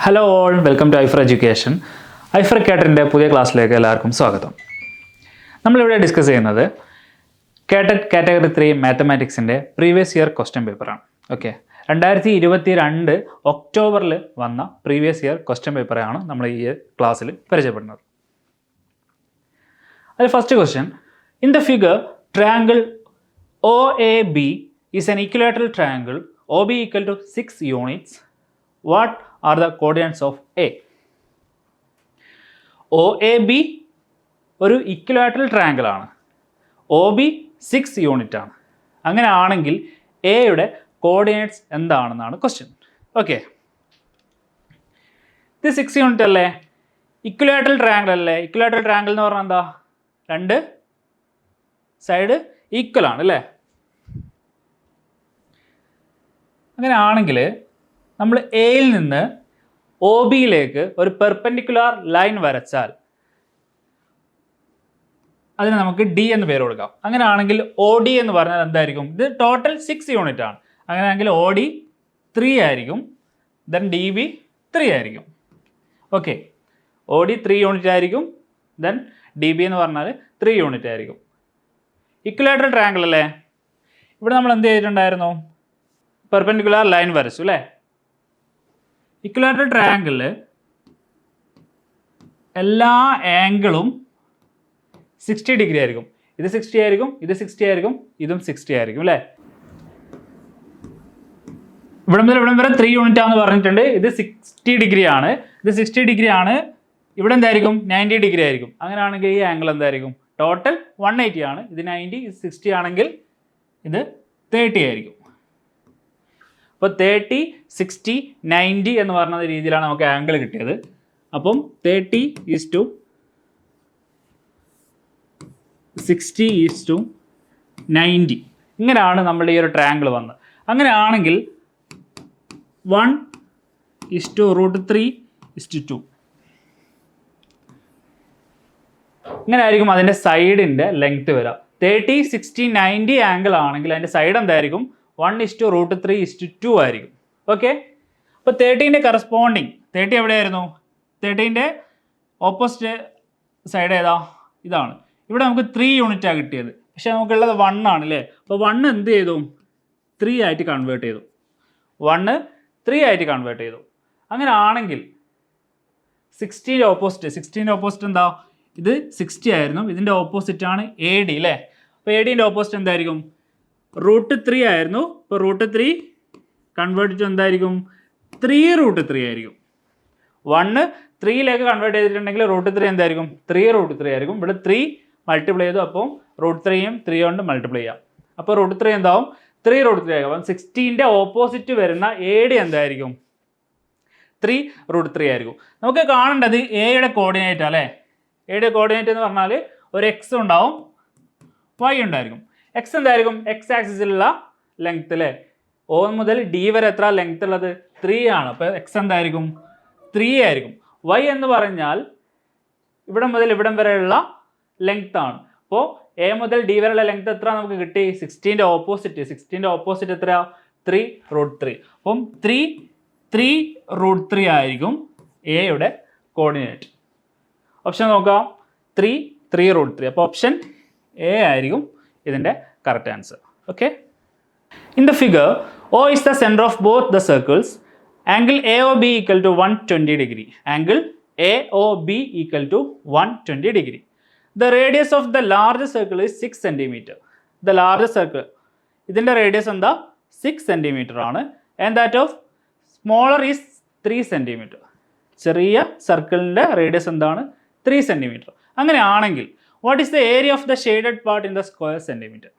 Hello all welcome to ഐഫർ education ഐഫർ കേട്ടറിന്റെ പുതിയ ക്ലാസ്സിലേക്ക് എല്ലാവർക്കും സ്വാഗതം. നമ്മളിവിടെ ഡിസ്കസ് ചെയ്യുന്നത് കേട്ടറ്റ് കാറ്റഗറി ത്രീ മാത്തമാറ്റിക്സിന്റെ പ്രീവിയസ് ഇയർ ക്വസ്റ്റ്യൻ പേപ്പറാണ് ഓക്കെ രണ്ടായിരത്തി ഇരുപത്തി രണ്ട് ഒക്ടോബറിൽ വന്ന പ്രീവിയസ് ഇയർ ക്വസ്റ്റ്യൻ പേപ്പറാണ് നമ്മൾ ഈ ക്ലാസ്സിൽ പരിചയപ്പെടുന്നത്. അതിൽ first question in the figure triangle O A B is an equilateral triangle O B equal to six units what are the coordinates of A. O A B ഒരു equilateral triangle ആണ്. O B six unit ആണ്. അങ്ങനെ ആണെങ്കിൽ എയുടെ coordinates എന്താണെന്നാണ് question okay ഇത് six unit അല്ലേ? Equilateral triangle അല്ലേ? ഇക്വലാറ്ററൽ ട്രയാങ്കിൾ എന്ന് പറഞ്ഞാൽ എന്താ? രണ്ട് സൈഡ് ഈക്വൽ ആണ് അല്ലേ? അങ്ങനെ ആണെങ്കിൽ നമ്മൾ എയിൽ നിന്ന് ഒ ബിയിലേക്ക് ഒരു പെർപെൻഡിക്കുലാർ ലൈൻ വരച്ചാൽ അതിന് നമുക്ക് ഡി എന്ന് പേര് കൊടുക്കാം. അങ്ങനെ ആണെങ്കിൽ ഒ ഡി എന്ന് പറഞ്ഞാൽ എന്തായിരിക്കും? ഇത് ടോട്ടൽ സിക്സ് യൂണിറ്റ് ആണ്. അങ്ങനെയാണെങ്കിൽ ഒ ഡി ത്രീ ആയിരിക്കും. ദെൻ ഡി ബി ത്രീ ആയിരിക്കും. Okay O D three unit ആയിരിക്കും. ദെൻ ഡി ബി എന്ന് പറഞ്ഞാൽ ത്രീ യൂണിറ്റ് ആയിരിക്കും. ഇക്വലേറ്റർ ട്രയാങ്കിൾ അല്ലേ? ഇവിടെ നമ്മൾ എന്ത് ചെയ്തിട്ടുണ്ടായിരുന്നു? പെർപെൻഡിക്കുലാർ ലൈൻ വരച്ചു അല്ലേ? ഇക്വലാറ്ററൽ ട്രയാങ്കിളിൽ എല്ലാ ആംഗിളും സിക്സ്റ്റി ഡിഗ്രി ആയിരിക്കും. ഇത് സിക്സ്റ്റി ആയിരിക്കും ഇത് സിക്സ്റ്റി ആയിരിക്കും ഇതും സിക്സ്റ്റി ആയിരിക്കും അല്ലേ? ഇവിടെ മുതൽ ഇവിടെ വരെ ത്രീ യൂണിറ്റ് ആണെന്ന് പറഞ്ഞിട്ടുണ്ട്. ഇത് സിക്സ്റ്റി ഡിഗ്രി ആണ്. ഇത് സിക്സ്റ്റി ഡിഗ്രി ആണ്. ഇവിടെ എന്തായിരിക്കും? നയന്റി ഡിഗ്രി ആയിരിക്കും. അങ്ങനെയാണെങ്കിൽ ഈ ആംഗിൾ എന്തായിരിക്കും? ടോട്ടൽ വൺ എയ്റ്റി ആണ്. ഇത് നയന്റി സിക്സ്റ്റി ആണെങ്കിൽ ഇത് തേർട്ടി ആയിരിക്കും. അപ്പോൾ തേർട്ടി സിക്സ്റ്റി നയന്റി എന്ന് പറഞ്ഞ രീതിയിലാണ് നമുക്ക് ആംഗിൾ കിട്ടിയത്. അപ്പം thirty is to sixty is to ninety ഇങ്ങനെയാണ് നമ്മളുടെ ഈ ഒരു ട്രയാങ്കിൾ വന്നത്. അങ്ങനെയാണെങ്കിൽ one is to root three is to two ഇങ്ങനെ ആയിരിക്കും അതിന്റെ സൈഡിന്റെ ലെങ്ത് വരിക. തേർട്ടി സിക്സ്റ്റി നയന്റി ആംഗിൾ ആണെങ്കിൽ അതിന്റെ സൈഡ് എന്തായിരിക്കും? One is to root three is to two ആയിരിക്കും. ഓക്കെ അപ്പോൾ തേർട്ടീന്റെ കറസ്പോണ്ടിങ് തേർട്ടി എവിടെയായിരുന്നു? തേർട്ടീന്റെ ഓപ്പോസിറ്റ് സൈഡ് ഏതാ? ഇതാണ്. ഇവിടെ നമുക്ക് ത്രീ യൂണിറ്റാണ് കിട്ടിയത്. പക്ഷേ നമുക്കുള്ളത് വൺ ആണ് അല്ലേ അപ്പോൾ വൺ എന്ത് ചെയ്തു? ത്രീ ആയിട്ട് കൺവേർട്ട് ചെയ്തു. വണ്ണ് ത്രീ ആയിട്ട് കൺവേർട്ട് ചെയ്തു. അങ്ങനെ ആണെങ്കിൽ സിക്സ്റ്റീന്റെ ഓപ്പോസിറ്റ് സിക്സ്റ്റീന്റെ ഓപ്പോസിറ്റ് എന്താ? ഇത് സിക്സ്റ്റി ആയിരുന്നു. ഇതിന്റെ ഓപ്പോസിറ്റ് ആണ് എ ഡി അല്ലേ അപ്പോൾ എ ഡിന്റെ ഓപ്പോസിറ്റ് എന്തായിരിക്കും? റൂട്ട് ത്രീ ആയിരുന്നു. ഇപ്പോൾ റൂട്ട് ത്രീ കൺവേർട്ട് ചെയ്ത് എന്തായിരിക്കും? ത്രീ റൂട്ട് ത്രീ ആയിരിക്കും. വണ്ണ് ത്രീയിലേക്ക് കൺവേർട്ട് ചെയ്തിട്ടുണ്ടെങ്കിൽ റൂട്ട് ത്രീ എന്തായിരിക്കും? ത്രീ റൂട്ട് ത്രീ ആയിരിക്കും. ഇവിടെ ത്രീ മൾട്ടിപ്ലൈ ചെയ്തു. അപ്പോൾ റൂട്ട് ത്രീയും ത്രീ കൊണ്ട് മൾട്ടിപ്ലൈ ചെയ്യാം. അപ്പോൾ റൂട്ട് ത്രീ എന്താവും? ത്രീ റൂട്ട് ത്രീ ആയിരിക്കും. അപ്പം സിക്സ്റ്റീന്റെ ഓപ്പോസിറ്റ് വരുന്ന ഡി എന്തായിരിക്കും? ത്രീ റൂട്ട് ത്രീ ആയിരിക്കും. നമുക്ക് കാണേണ്ടത് എയുടെ കോർഡിനേറ്റ് അല്ലേ? എയുടെ കോർഡിനേറ്റ് എന്ന് പറഞ്ഞാൽ ഒരു എക്സ് ഉണ്ടാവും. വൈ ഉണ്ടായിരിക്കും. എക്സ് എന്തായിരിക്കും? എക്സ് ആക്സിസിലുള്ള ലെങ്ത് അല്ലേ ഓ മുതൽ ഡി വരെ എത്ര ലെങ്ത് ഉള്ളത്? ത്രീ ആണ്. അപ്പോൾ എക്സ് എന്തായിരിക്കും? ത്രീ ആയിരിക്കും. വൈ എന്ന് പറഞ്ഞാൽ ഇവിടെ മുതൽ ഇവിടം വരെയുള്ള ലെങ്ത് ആണ്. അപ്പോൾ എ മുതൽ ഡി വരെയുള്ള ലെങ്ത് എത്ര നമുക്ക് കിട്ടി? സിക്സ്റ്റീന്റെ ഓപ്പോസിറ്റ് സിക്സ്റ്റീന്റെ ഓപ്പോസിറ്റ് എത്ര ത്രീ റൂട്ട് ത്രീ അപ്പം ത്രീ ത്രീ റൂട്ട് ത്രീ ആയിരിക്കും എയുടെ കോർഡിനേറ്റ് ഓപ്ഷൻ നോക്കാം. ത്രീ ത്രീ റൂട്ട് ത്രീ അപ്പോൾ ഓപ്ഷൻ എ ആയിരിക്കും. ഇതിന്റെ correct answer okay in the figure O is the centre of both the circles angle A O B equal to one twenty degree angle A O B equal to one twenty degree the radius of the large circle is six centimetre the large circle ഇതിന്റെ radius എന്താ? Six centimetre ആണ്. And that of smaller is three centimetre ചെറിയ സർക്കിളിന്റെ radius എന്താണ്? Three centimetre അങ്ങനെ ആണെങ്കിൽ what is the area of the shaded part in the square centimetre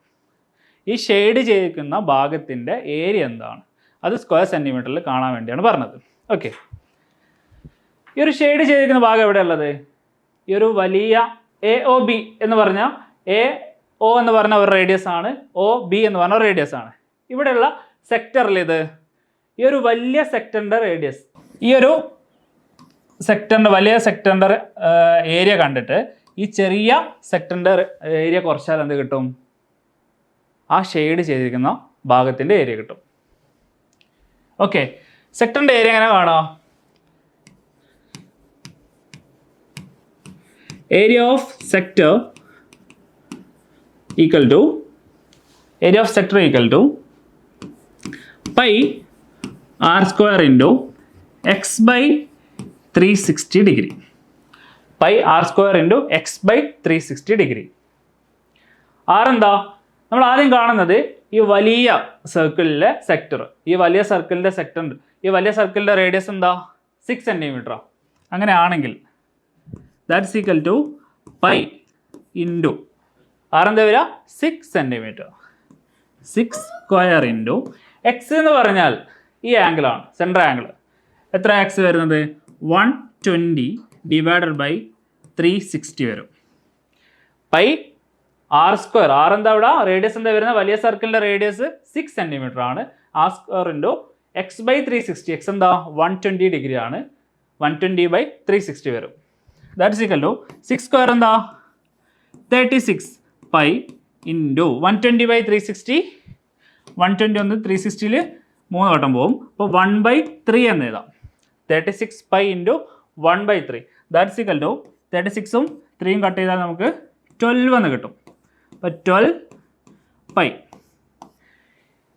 ഈ shade ചെയ്തിരിക്കുന്ന ഭാഗത്തിന്റെ ഏരിയ എന്താണ്? അത് സ്ക്വയർ സെന്റിമീറ്ററിൽ കാണാൻ വേണ്ടിയാണ് പറഞ്ഞത്. ഓക്കെ ഈ ഒരു ഷെയ്ഡ് ചെയ്തിരിക്കുന്ന ഭാഗം എവിടെയുള്ളത്? ഈ ഒരു വലിയ എ ഒ ബി എന്ന് പറഞ്ഞാൽ എ ഒ എന്ന് പറഞ്ഞ ഒരു റേഡിയസ് ആണ്. ഒ ബി എന്ന് പറഞ്ഞ റേഡിയസ് ആണ്. ഇവിടെയുള്ള സെക്ടറിൽ ഇത്. ഈ ഒരു വലിയ സെക്ടറിന്റെ റേഡിയസ് ഈ ഒരു സെക്ടറിന്റെ വലിയ സെക്ടറിന്റെ ഏരിയ കണ്ടിട്ട് ഈ ചെറിയ സെക്ടറിന്റെ ഏരിയ കുറച്ചാൽ എന്ത് കിട്ടും? ആ ഷെയ്ഡ് ചെയ്തിരിക്കുന്ന ഭാഗത്തിന്റെ ഏരിയ കിട്ടും. ഓക്കെ സെക്ടറിന്റെ ഏരിയ എങ്ങനെ കാണോ? Area of sector equal to area of sector equal to pi r square into x by three sixty degree pi r square into x by three sixty degree. R നമ്മൾ ആദ്യം കാണുന്നത് ഈ വലിയ സർക്കിളിലെ sector ഈ വലിയ സർക്കിളിന്റെ സെക്ടർ ഈ വലിയ സർക്കിളിന്റെ റേഡിയസ് എന്താ? സിക്സ് സെന്റിമീറ്ററാ അങ്ങനെയാണെങ്കിൽ that's equal to pi into ആറെന്താ വരിക? Six centimetre six square into x എന്ന് പറഞ്ഞാൽ ഈ ആംഗിളാണ് സെൻട്രൽ ആംഗിൾ എത്ര എക്സ് വരുന്നത്? One twenty divided by three sixty വരും. പൈ ആർ സ്ക്വയർ ആർ എന്താ ഇവിടെ? റേഡിയസ് എന്താ വരുന്നത്? വലിയ സർക്കിളിന്റെ റേഡിയസ് സിക്സ് സെന്റിമീറ്റർ ആണ്. R square into x by three sixty x എന്താ? വൺ ട്വന്റി ഡിഗ്രി ആണ്. One twenty by three sixty വരും. ദാറ്റ് സിക്കല്ലോ സിക്സ് സ്ക്വയർ എന്താ? Thirty six pi into one twenty by three sixty one twenty ഒന്ന് three സിക്സ്റ്റിയിൽ മൂന്ന് വട്ടം പോകും അപ്പോൾ വൺ ബൈ ത്രീ എന്ന് എഴുതാം. Thirty six pi into one by three that സിക്കല്ലോ thirty സിക്സും ത്രീയും കട്ട് ചെയ്താൽ നമുക്ക് ട്വൽവ് എന്ന് കിട്ടും. അപ്പോൾ ട്വൽവ് പൈ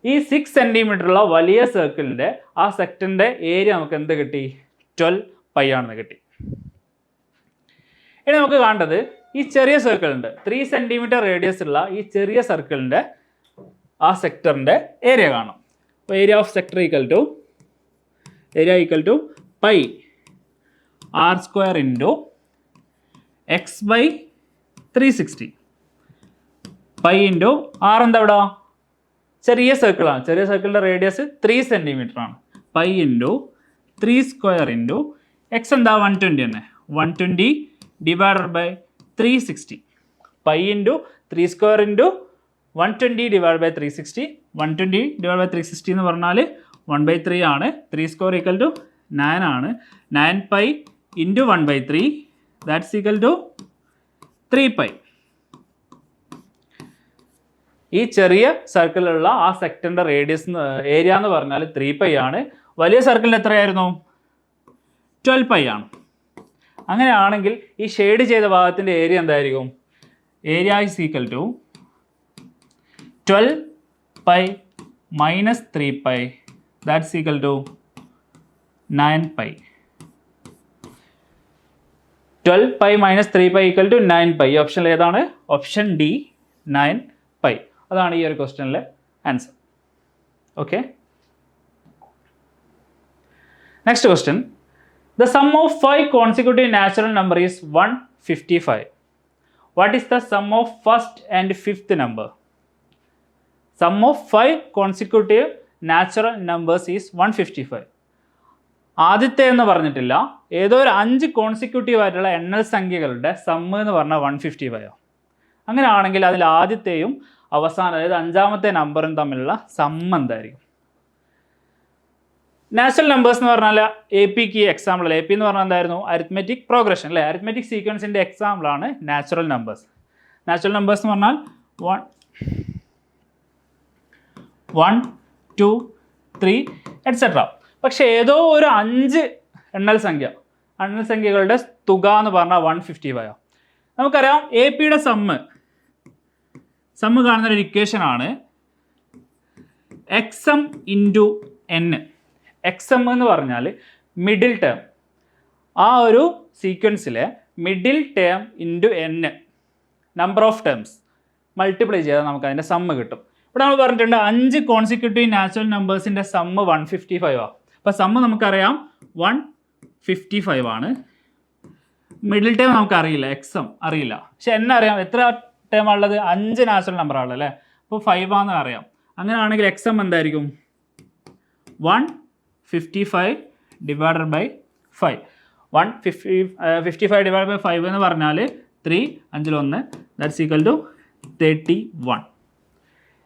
ഈ സിക്സ് സെന്റിമീറ്ററുള്ള വലിയ സർക്കിളിന്റെ ആ സെക്ടറിന്റെ ഏരിയ നമുക്ക് എന്ത് കിട്ടി? ട്വൽവ് പൈ ആണെന്ന് കിട്ടി. ഇനി നമുക്ക് കാണേണ്ടത് ഈ ചെറിയ സർക്കിളുണ്ട് ത്രീ സെന്റിമീറ്റർ റേഡിയസ് ഉള്ള ഈ ചെറിയ സർക്കിളിന്റെ ആ സെക്ടറിന്റെ ഏരിയ കാണാം. അപ്പോൾ area of sector equal to area equal to pi r square into x by three sixty pi into r എന്താ ഇവിടെ? ചെറിയ സർക്കിളാണ് ചെറിയ സർക്കിളിന്റെ റേഡിയസ് ത്രീ സെന്റിമീറ്റർ ആണ്. Pi into three square into x എന്താ? വൺ ട്വന്റി തന്നെ. One twenty divided by three sixty pi into three square into one twenty divide by three sixty one twenty divide by three sixty എന്ന് പറഞ്ഞാൽ one by three ആണ്. Three square equal to nine ആണ്. Nine pi into one by three that's equal to three pi ഈ ചെറിയ സർക്കിളിലുള്ള ആ സെക്ടറിന്റെ radius area എന്ന് പറഞ്ഞാൽ three pi ആണ്. വലിയ സർക്കിളിൽ എത്രയായിരുന്നു? ട്വൽവ് പൈ ആണ്. അങ്ങനെയാണെങ്കിൽ ഈ ഷെയ്ഡ് ചെയ്ത ഭാഗത്തിന്റെ ഏരിയ എന്തായിരിക്കും? Area is equal to twelve pi minus three pi that's equal to nine pi twelve pi minus three pi equal to nine pi ഓപ്ഷനിൽ ഏതാണ്? ഓപ്ഷൻ ഡി നയൻ പൈ അതാണ് ഈ ഒരു ക്വസ്റ്റ്യനിലെ answer okay next question the sum of five consecutive natural number is one fifty five what is the sum of first and fifth number sum of five consecutive natural numbers is one fifty five ആദ്യത്തെ എന്ന് പറഞ്ഞിട്ടില്ല. ഏതോ ഒരു അഞ്ച് consecutive ആയിട്ടുള്ള എണ്ണൽ സംഖ്യകളുടെ sum എന്ന് പറഞ്ഞാൽ വൺ ഫിഫ്റ്റി ഫൈവ് അങ്ങനെയാണെങ്കിൽ അതിൽ ആദ്യത്തെയും അവസാനം അതായത് അഞ്ചാമത്തെ നമ്പറും തമ്മിലുള്ള സമ്മ് എന്തായിരിക്കും? നാച്ചുറൽ നമ്പേഴ്സ് എന്ന് പറഞ്ഞാൽ എ പിക്ക് എക്സാമ്പിൾ എ പി എന്ന് പറഞ്ഞാൽ എന്തായിരുന്നു? അരിത്മെറ്റിക് പ്രോഗ്രഷൻ അല്ലേ? അരിത്മെറ്റിക് സീക്വൻസിന്റെ എക്സാമ്പിളാണ് നാച്ചുറൽ നമ്പേഴ്സ് നാച്ചുറൽ നമ്പേഴ്സ് എന്ന് പറഞ്ഞാൽ one one two three etcetera പക്ഷേ ഏതോ ഒരു അഞ്ച് എണ്ണൽ സംഖ്യ എണ്ണൽ സംഖ്യകളുടെ തുക എന്ന് പറഞ്ഞാൽ വൺ ഫിഫ്റ്റി ഫൈവ് നമുക്കറിയാം എ പിയുടെ സമ്മ് സമ്മ് കാണുന്ന ഒരു ഇക്വേഷൻ ആണ് x m into n x m എന്ന് പറഞ്ഞാൽ മിഡിൽ ടേം ആ ഒരു സീക്വൻസിലെ middle term into n number of terms multiply ചെയ്താൽ നമുക്ക് അതിന്റെ സമ്മ് കിട്ടും. ഇവിടെ നമ്മൾ പറഞ്ഞിട്ടുണ്ട് അഞ്ച് കോൺസിക്യൂട്ടീവ് നാച്ചുറൽ നമ്പേഴ്സിന്റെ സമ്മ് വൺ ഫിഫ്റ്റി ഫൈവ് ആണ് അപ്പോൾ സമ്മ നമുക്കറിയാം വൺ ഫിഫ്റ്റി ഫൈവ് ആണ്. മിഡിൽ ടേം നമുക്കറിയില്ല എക്സ് അറിയില്ല. പക്ഷെ എന്നെ അറിയാം എത്ര ടേം ഉള്ളത് അഞ്ച് നാച്ചുറൽ നമ്പർ ആണല്ലോ അല്ലേ? അപ്പോൾ ഫൈവ് ആണെന്ന് അറിയാം. അങ്ങനെയാണെങ്കിൽ എക്സ് എന്തായിരിക്കും? One fifty five divided by five one fifty fifty five divide by five എന്ന് പറഞ്ഞാൽ three അഞ്ചിലൊന്ന് that's equal to thirty one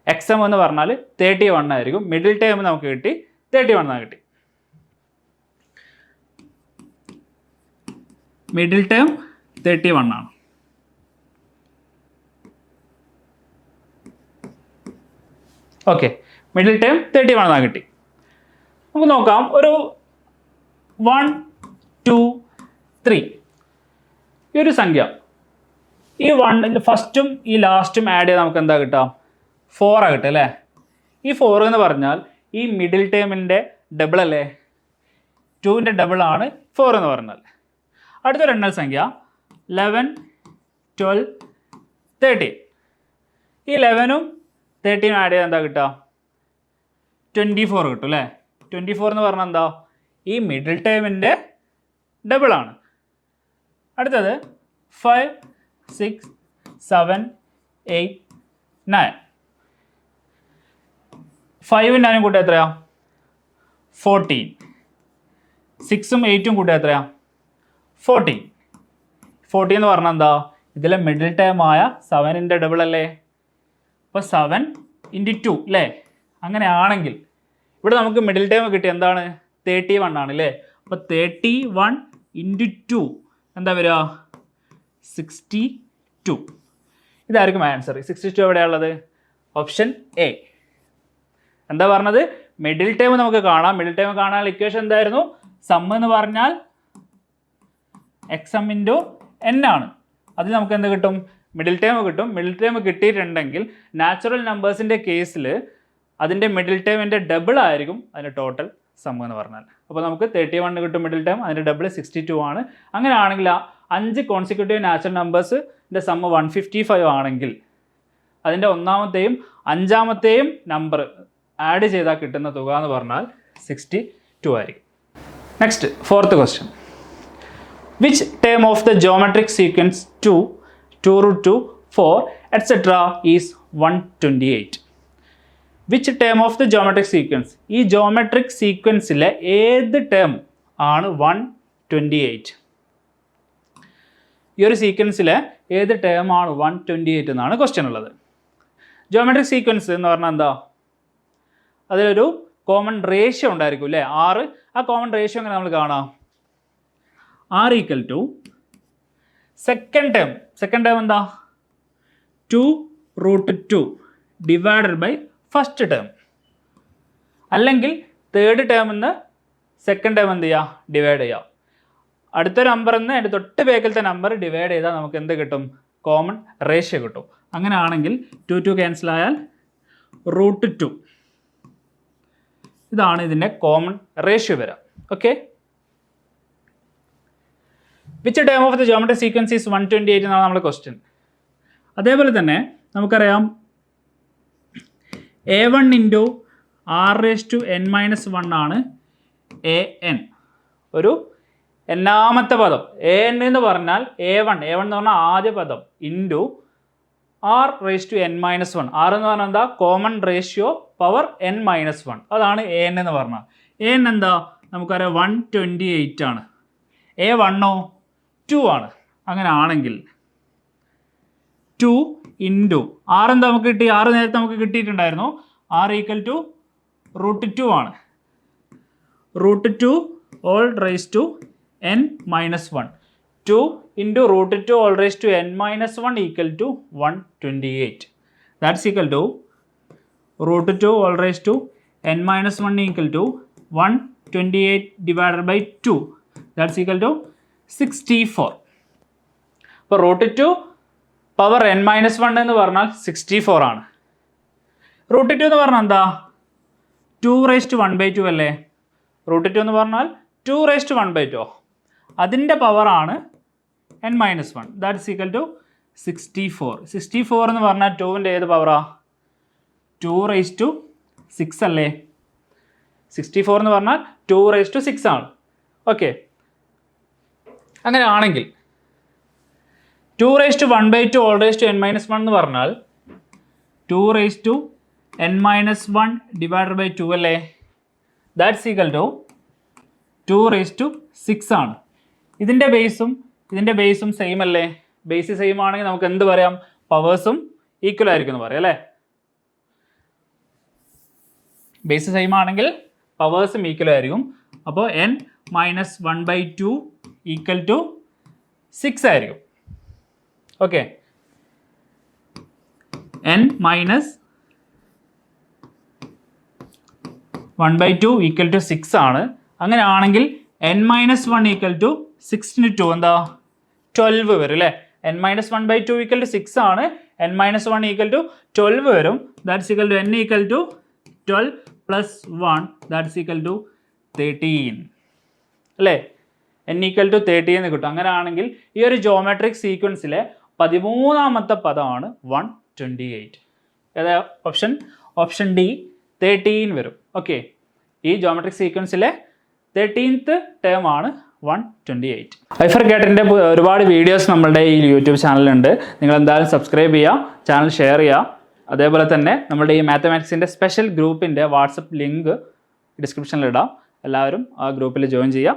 x m എന്ന് പറഞ്ഞാൽ തേർട്ടി വൺ ആയിരിക്കും. മിഡിൽ ടേം നമുക്ക് കിട്ടി തേർട്ടി വൺ കിട്ടി. മിഡിൽ ടേം തേർട്ടി വൺ ആണ്. Okay middle term thirty one എന്നാണ് കിട്ടി. നമുക്ക് നോക്കാം ഒരു വൺ ടു ത്രീ ഈ ഒരു സംഖ്യ. ഈ വൺ ഫസ്റ്റും ഈ ലാസ്റ്റും ആഡ് ചെയ്താൽ നമുക്ക് എന്താ കിട്ടാം? ഫോറാ കിട്ടുക അല്ലേ? ഈ ഫോർ എന്ന് പറഞ്ഞാൽ ഈ മിഡിൽ ടേമിന്റെ ഡബിൾ അല്ലേ? ടുവിന്റെ ഡബിൾ ആണ് ഫോർ എന്ന് പറഞ്ഞാൽ. അടുത്തൊരു എണ്ണൽ സംഖ്യ ലെവൻ ട്വൽവ് തേർട്ടീൻ ഈ ലെവനും തേർട്ടീനും ആഡ് ചെയ്താൽ എന്താ കിട്ടുക? ട്വന്റി ഫോർ കിട്ടും അല്ലേ? ട്വന്റി ഫോർ എന്ന് പറഞ്ഞാൽ എന്താ? ഈ മിഡിൽ ടേമിന്റെ ഡബിളാണ് അടുത്തത് five six seven eight nine ഫൈവും നയനും കൂട്ടുക എത്രയാ? ഫോർട്ടീൻ സിക്സും എയ്റ്റും കൂട്ടുക എത്രയാ? ഫോർട്ടീൻ. ഫോർട്ടി എന്ന് പറഞ്ഞാൽ എന്താ? ഇതിലെ മിഡിൽ ടേമായ സെവനിന്റെ ഡബിൾ അല്ലേ? അപ്പോൾ സെവൻ ഇന്റു ടു അല്ലേ അങ്ങനെയാണെങ്കിൽ ഇവിടെ നമുക്ക് മിഡിൽ ടേം കിട്ടി എന്താണ്? തേർട്ടി വൺ ആണ് അല്ലേ അപ്പോൾ തേർട്ടി വൺ ഇന്റു ടു എന്താ വരിക? സിക്സ്റ്റി ടു ഇതായിരിക്കും ആൻസർ സിക്സ്റ്റി ടു എവിടെയാണുള്ളത് ഓപ്ഷൻ എ എന്താ പറഞ്ഞത്? മിഡിൽ ടേം നമുക്ക് കാണാം. മിഡിൽ ടേം കാണാനുള്ള ഇക്വേഷൻ എന്തായിരുന്നു? സം എന്ന് പറഞ്ഞാൽ എക്സ് എം ഇന്റു എൻ ആണ്. അതിൽ നമുക്ക് എന്ത് കിട്ടും? മിഡിൽ ടേം കിട്ടും. മിഡിൽ ടേം കിട്ടിയിട്ടുണ്ടെങ്കിൽ നാച്ചുറൽ നമ്പേഴ്സിന്റെ കേസിൽ അതിന്റെ മിഡിൽ ടേമിന്റെ ഡബിൾ ആയിരിക്കും അതിന്റെ ടോട്ടൽ സം എന്ന് പറഞ്ഞാൽ. അപ്പോൾ നമുക്ക് തേർട്ടി വൺ കിട്ടും മിഡിൽ ടേം അതിന്റെ ഡബിൾ സിക്സ്റ്റി ടു ആണ് അങ്ങനെയാണെങ്കിൽ ആ അഞ്ച് കോൺസിക്യൂട്ടീവ് നാച്ചുറൽ നമ്പേഴ്സിന്റെ സമ്മ വൺ ഫിഫ്റ്റി ഫൈവ് ആണെങ്കിൽ അതിന്റെ ഒന്നാമത്തെയും അഞ്ചാമത്തെയും നമ്പർ ആഡ് ചെയ്താൽ കിട്ടുന്ന തുക എന്ന് പറഞ്ഞാൽ സിക്സ്റ്റി ടു ആയിരിക്കും. Next fourth question which term of the geometric sequence two two root two four etcetera is one twenty eight which term of the geometric sequence ഈ geometric സീക്വൻസിലെ ഏത് ടേം ആണ് വൺ ട്വന്റി എയ്റ്റ് ഈ ഒരു സീക്വൻസിലെ ഏത് term ആണ് one twenty eight എന്നാണ് question ഉള്ളത്. ജോമെട്രിക് സീക്വൻസ് എന്ന് പറഞ്ഞാൽ എന്താ? അതിലൊരു കോമൺ റേഷ്യോ ഉണ്ടായിരിക്കും അല്ലേ ആറ്. ആ കോമൺ റേഷ്യോ എങ്ങനെ നമ്മൾ കാണാം? R equal to second term second term എന്താ? Two root two divided by first term അല്ലെങ്കിൽ തേർഡ് ടേമിന്ന് സെക്കൻഡ് ടേം എന്ത് ചെയ്യുക ഡിവൈഡ് ചെയ്യുക അടുത്ത നമ്പർ നിന്ന് അതിന്റെ തൊട്ട് ബേക്കിലത്തെ നമ്പർ ഡിവൈഡ് ചെയ്താൽ നമുക്ക് എന്ത് കിട്ടും? കോമൺ റേഷ്യോ കിട്ടും. അങ്ങനെ ആണെങ്കിൽ ടു ടു ക്യാൻസൽ ആയാൽ റൂട്ട് ടു ഇതാണ് ഇതിന്റെ കോമൺ റേഷ്യോ വരാം okay which time of the geometry sequence is one twenty eight എന്നാണ് നമ്മുടെ ക്വസ്റ്റ്യൻ അതേപോലെ തന്നെ നമുക്കറിയാം A one into r raise to n minus one ആണ് എ എൻ ഒരു എല്ലാമത്തെ പദം. എ എൻ എന്ന് പറഞ്ഞാൽ എ വൺ എ വൺ എന്ന് പറഞ്ഞാൽ ആദ്യ പദം into r raise to n minus one r എന്ന് പറഞ്ഞാൽ എന്താ? Common ratio power n minus one അതാണ് എ എൻ എന്ന് പറഞ്ഞാൽ. എ എൻ എന്താ? നമുക്കറിയാം വൺ ട്വന്റി എയ്റ്റ് ആണ്. എ വണ്ണോ ടു ആണ്. അങ്ങനെ ആണെങ്കിൽ ടു ഇന്റു ആറ് എന്താ നമുക്ക് കിട്ടി? ആറ് നേരത്തെ നമുക്ക് കിട്ടിയിട്ടുണ്ടായിരുന്നു. R equal to root two ആണ്. Root two whole raise to n minus one two into root two whole raise to n minus one equal to one twenty eight that's equal to root two whole raise to n minus one equal to one twenty eight divided by two that's equal to sixty four അപ്പോൾ root two power n minus one എന്ന് പറഞ്ഞാൽ sixty four ആണ്. Root two എന്ന് പറഞ്ഞാൽ എന്താ? Two raised one by two അല്ലേ? Root two എന്ന് പറഞ്ഞാൽ two raised one by two അതിന്റെ പവറാണ് n minus one that's equal to sixty four sixty four എന്ന് പറഞ്ഞാൽ ടുവിന്റെ ഏത് പവറാ ടു റേസ് ടു സിക്സ് അല്ലേ? സിക്സ്റ്റി ഫോർ എന്ന് പറഞ്ഞാൽ ടു റേസ് ടു സിക്സ് ആണ്. ഓക്കെ അങ്ങനെ ആണെങ്കിൽ two raise to one by two whole raise to n minus one എന്ന് പറഞ്ഞാൽ two raise to n minus one divided by two അല്ലേ? That's equal to two raise to six ആണ്. ഇതിന്റെ ബേസും ഇതിന്റെ ബേസും സെയിം അല്ലേ? ബേസ് സെയിം ആണെങ്കിൽ നമുക്ക് എന്ത് പറയാം? പവേഴ്സും ഈക്വൽ ആയിരിക്കും എന്ന് പറയാം അല്ലേ? ബേസ് സെയിം ആണെങ്കിൽ പവേഴ്സും ഈക്വൽ ആയിരിക്കും. അപ്പോൾ n minus one by two equal to six ആയിരിക്കും. Okay n minus one by two equal to six ആണ്. അങ്ങനെ ആണെങ്കിൽ n minus one equal to സിക്സ്റ്റിന് two എന്താ? ട്വൽവ് വരും അല്ലേ? N minus one by two equal to six ആണ്. N minus one equal to twelve വരും. That's equal to n equal to twelve plus one that's equal to thirteen അല്ലേ? N equal to thirty എന്ന് കിട്ടും. അങ്ങനെ ആണെങ്കിൽ ഈ ഒരു geometric സീക്വൻസിലെ പതിമൂന്നാമത്തെ പദമാണ് വൺ ട്വന്റി എയ്റ്റ് ഏതാ ഓപ്ഷൻ ഓപ്ഷൻ ഡി തേർട്ടീൻ വരും. ഓക്കെ ഈ ജോമെട്രിക് സീക്വൻസിലെ തേർട്ടീൻത്ത് ടേം ആണ് വൺ ട്വന്റി എയ്റ്റ് ഐഫർ കേട്ടിന്റെ ഒരുപാട് വീഡിയോസ് നമ്മളുടെ ഈ യൂട്യൂബ് ചാനലുണ്ട് നിങ്ങൾ എന്തായാലും സബ്സ്ക്രൈബ് ചെയ്യുക ചാനൽ ഷെയർ ചെയ്യുക. അതേപോലെ തന്നെ നമ്മുടെ ഈ മാത്തമാറ്റിക്സിന്റെ സ്പെഷ്യൽ ഗ്രൂപ്പിന്റെ വാട്സപ്പ് ലിങ്ക് ഡിസ്ക്രിപ്ഷനിൽ ഇടാം. എല്ലാവരും ആ ഗ്രൂപ്പിൽ ജോയിൻ ചെയ്യുക.